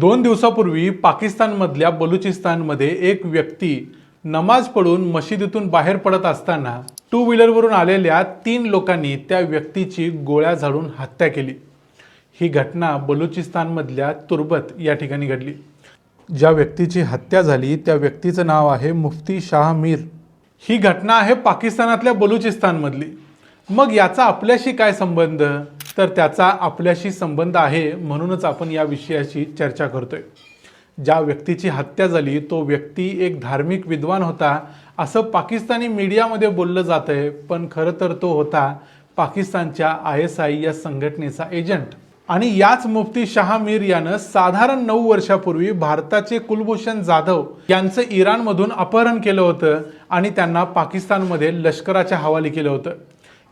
दोन दिवसापूर्वी पाकिस्तानमधल्या बलुचिस्तानमध्ये एक व्यक्ती नमाज पडून मशिदीतून बाहेर पडत असताना टू व्हीलरवरून आलेल्या तीन लोकांनी त्या व्यक्तीची गोळ्या झाडून हत्या केली. ही घटना बलुचिस्तानमधल्या तुर्बत या ठिकाणी घडली. ज्या व्यक्तीची हत्या झाली त्या व्यक्तीचं नाव आहे मुफ्ती शाह मीर. ही घटना आहे पाकिस्तानातल्या बलुचिस्तानमधली. मग याचा आपल्याशी काय संबंध? तर त्याचा आपल्याशी संबंध आहे म्हणूनच आपण या विषयाची चर्चा करतोय. ज्या व्यक्तीची हत्या झाली तो व्यक्ती एक धार्मिक विद्वान होता. असं पाकिस्तानी मीडियामध्ये बोललं जात आहे पण खरं तर तो होता पाकिस्तानच्या आय एस आय या संघटनेचा एजंट. आणि याच मुफ्ती शहा मीर यानं साधारण नऊ वर्षापूर्वी भारताचे कुलभूषण जाधव यांचं इराणमधून अपहरण केलं होतं आणि त्यांना पाकिस्तानमध्ये लष्कराच्या हवाली केलं होतं.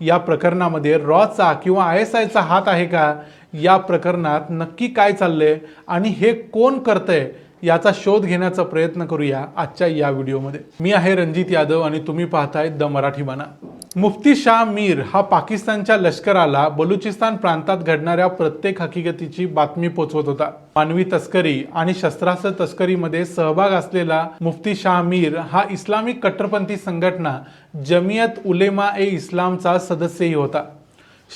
या प्रकरणामध्ये रॉचा किंवा आय एस आयचा हात आहे का? या प्रकरणात नक्की काय चाललंय आणि हे कोण करतंय याचा शोध घेण्याचा प्रयत्न करूया आजच्या या व्हिडिओमध्ये. मी आहे रणजित यादव आणि तुम्ही पाहताय द मराठी म्हणा मुफ्ती शाह मीर हा पाकिस्तानच्या लष्कराला बलुचिस्तान प्रांतात घडणाऱ्या प्रत्येक हकीकतीची बातमी पोचवत होता. मानवी तस्करी आणि शस्त्रास्त्र तस्करीमध्ये सहभाग असलेला मुफ्ती शाह मीर हा इस्लामिक कट्टरपंथी संघटना जमियत उलेमा ए इस्लामचा सदस्यही होता.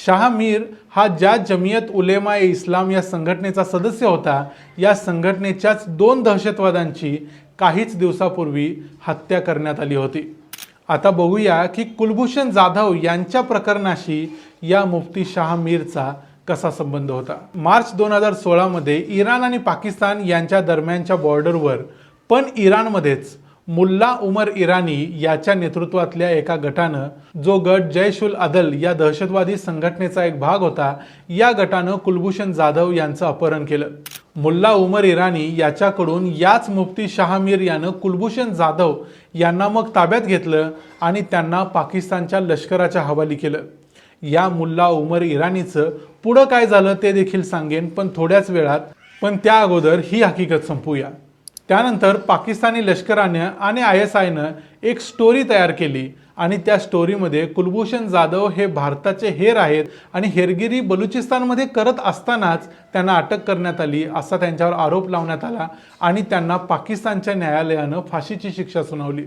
शाह मीर हा ज्या जमियत उलेमा ए इस्लाम या संघटनेचा सदस्य होता या संघटनेच्याच दोन दहशतवाद्यांची काहीच दिवसापूर्वी हत्या करण्यात आली होती. आता बघूया की कुलभूषण जाधव यांच्या प्रकरणाशी या मुफ्ती शाह मीरचा कसा संबंध होता. मार्च दोन हजार सोळामध्ये इराण आणि पाकिस्तान यांच्या दरम्यानच्या बॉर्डरवर पण इराणमध्येच मुल्ला उमर इराणी याच्या नेतृत्वातल्या एका गटानं जो गट जैश उल अदल या दहशतवादी संघटनेचा एक भाग होता या गटानं कुलभूषण जाधव यांचं अपहरण केलं. मुल्ला उमर इराणी याच्याकडून याच मुफ्ती शहामीर यानं कुलभूषण जाधव यांना मग ताब्यात घेतलं आणि त्यांना पाकिस्तानच्या लष्कराच्या हवाली केलं. या मुल्ला उमर इराणीचं पुढं काय झालं ते देखील सांगेन पण थोड्याच वेळात. पण त्या अगोदर ही हकीकत संपूया त्यानंतर पाकिस्तानी लष्करानं आणि आय एस आयनं एक स्टोरी तयार केली आणि त्या स्टोरीमध्ये कुलभूषण जाधव हे भारताचे हेर आहेत आणि हेरगिरी बलुचिस्तानमध्ये करत असतानाच त्यांना अटक करण्यात आली असा त्यांच्यावर आरोप लावण्यात आला आणि त्यांना पाकिस्तानच्या न्यायालयानं फाशीची शिक्षा सुनावली.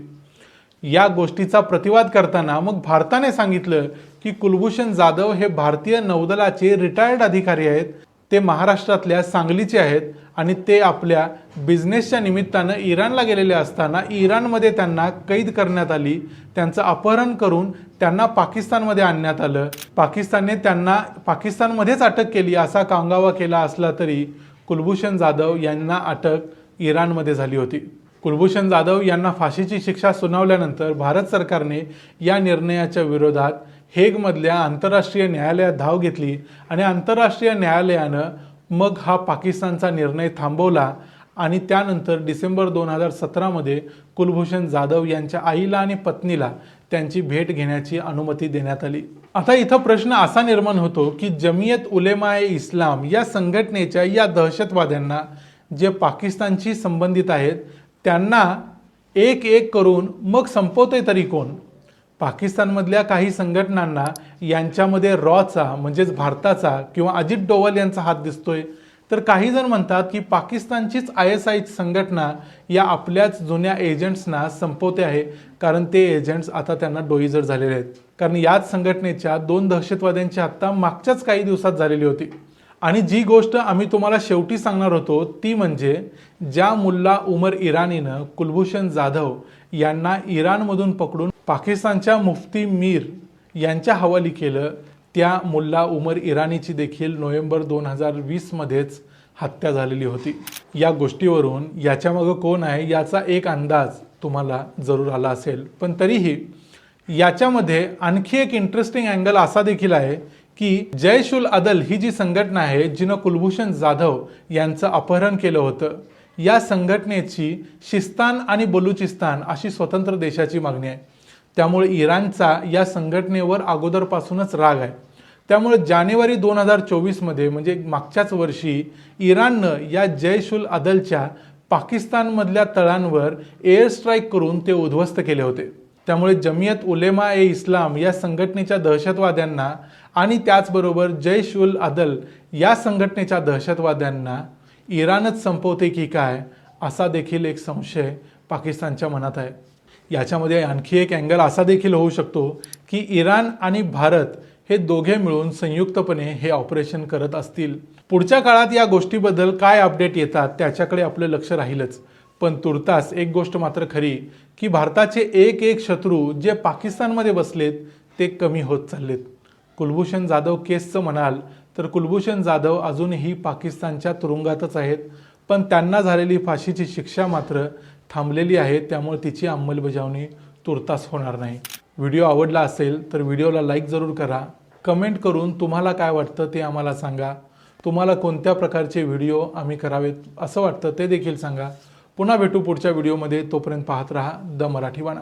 या गोष्टीचा प्रतिवाद करताना मग भारताने सांगितलं की कुलभूषण जाधव हे भारतीय नौदलाचे रिटायर्ड अधिकारी आहेत. ते महाराष्ट्रातल्या सांगलीचे आहेत आणि ते आपल्या बिझनेसच्या निमित्तानं इराणला गेलेले असताना इराणमध्ये त्यांना कैद करण्यात आली. त्यांचं अपहरण करून त्यांना पाकिस्तानमध्ये आणण्यात आलं. पाकिस्तानने त्यांना पाकिस्तानमध्येच अटक केली असा कांगावा केला असला तरी कुलभूषण जाधव यांना अटक इराणमध्ये झाली होती. कुलभूषण जाधव यांना फाशीची शिक्षा सुनावल्यानंतर भारत सरकारने या निर्णयाच्या विरोधात हेगमधल्या आंतरराष्ट्रीय न्यायालयात धाव घेतली आणि आंतरराष्ट्रीय न्यायालयानं मग हा पाकिस्तानचा निर्णय थांबवला आणि त्यानंतर डिसेंबर दोन हजार सतरामध्ये कुलभूषण जाधव यांच्या आईला आणि पत्नीला त्यांची भेट घेण्याची अनुमती देण्यात आली. आता इथं प्रश्न असा निर्माण होतो की जमियत उलेमा ए इस्लाम या संघटनेच्या या दहशतवाद्यांना जे पाकिस्तानशी संबंधित आहेत त्यांना एक एक करून मग संपवतोय तरी कोण? पाकिस्तानमधल्या काही संघटनांना यांच्यामध्ये रॉचा म्हणजेच भारताचा किंवा अजित डोवाल यांचा हात दिसतोय. तर काही जण म्हणतात की पाकिस्तानचीच आय एस आय संघटना या आपल्याच जुन्या एजंट्सना संपवते आहे कारण ते एजंट्स आता त्यांना डोईजर झालेले आहेत. कारण याच संघटनेच्या दोन दहशतवाद्यांची हत्या मागच्याच काही दिवसात झालेली होती. आणि जी गोष्ट आम्ही तुम्हाला शेवटी सांगणार होतो ती म्हणजे ज्या मुल्ला उमर इराणीनं कुलभूषण जाधव यांना इराणमधून पकडून पाकिस्तानच्या मुफ्ती मीर यांच्या हवाली केलं त्या मुल्ला उमर इराणीची देखील नोव्हेंबर दोन हजार वीसमध्येच हत्या झालेली होती. या गोष्टीवरून याच्यामागं कोण आहे याचा एक अंदाज तुम्हाला जरूर आला असेल. पण तरीही याच्यामध्ये आणखी एक इंटरेस्टिंग अँगल असा देखील आहे की जैश उल अदल ही जी संघटना आहे जिनं कुलभूषण जाधव यांचं अपहरण केलं होतं या संघटनेची शिस्तान आणि बलुचिस्तान अशी स्वतंत्र देशाची मागणी आहे. त्यामुळे इराणचा या संघटनेवर अगोदरपासूनच राग आहे. त्यामुळे जानेवारी दोन हजार चोवीसमध्ये म्हणजे मागच्याच वर्षी इराणनं या जैश उल अदलच्या पाकिस्तानमधल्या तळांवर एअर स्ट्राईक करून ते उद्ध्वस्त केले होते. त्यामुळे जमियत उलेमा ए इस्लाम या संघटनेच्या दहशतवाद्यांना आणि त्याचबरोबर जैश उल अदल या संघटनेच्या दहशतवाद्यांना इराणच संपवते की काय असा देखील एक संशय पाकिस्तानच्या मनात आहे. याच्यामध्ये आणखी एक अँगल असा देखील होऊ शकतो की इराण आणि भारत हे दोघे मिळून संयुक्तपणे हे ऑपरेशन करत असतील. पुढच्या काळात या गोष्टीबद्दल काय अपडेट येतात त्याच्याकडे आपलं लक्ष राहीलच. पण तुर्तास एक गोष्ट मात्र खरी की भारताचे एक एक शत्रू जे पाकिस्तानमध्ये बसलेत ते कमी होत चाललेत. कुलभूषण जाधव केसचं म्हणाल तर कुलभूषण जाधव अजूनही पाकिस्तानच्या तुरुंगातच आहेत. पण त्यांना झालेली फाशीची शिक्षा मात्र थांबलेली आहे त्यामुळे तिची अंमलबजावणी तुर्तास होणार नाही. व्हिडिओ आवडला असेल तर व्हिडिओला लाईक जरूर करा. कमेंट करून तुम्हाला काय वाटतं ते आम्हाला सांगा. तुम्हाला कोणत्या प्रकारचे व्हिडिओ आम्ही करावेत असं वाटतं ते देखील सांगा. पुन्हा भेटू पुढच्या व्हिडिओमध्ये. तोपर्यंत पाहत राहा द मराठी वाणा.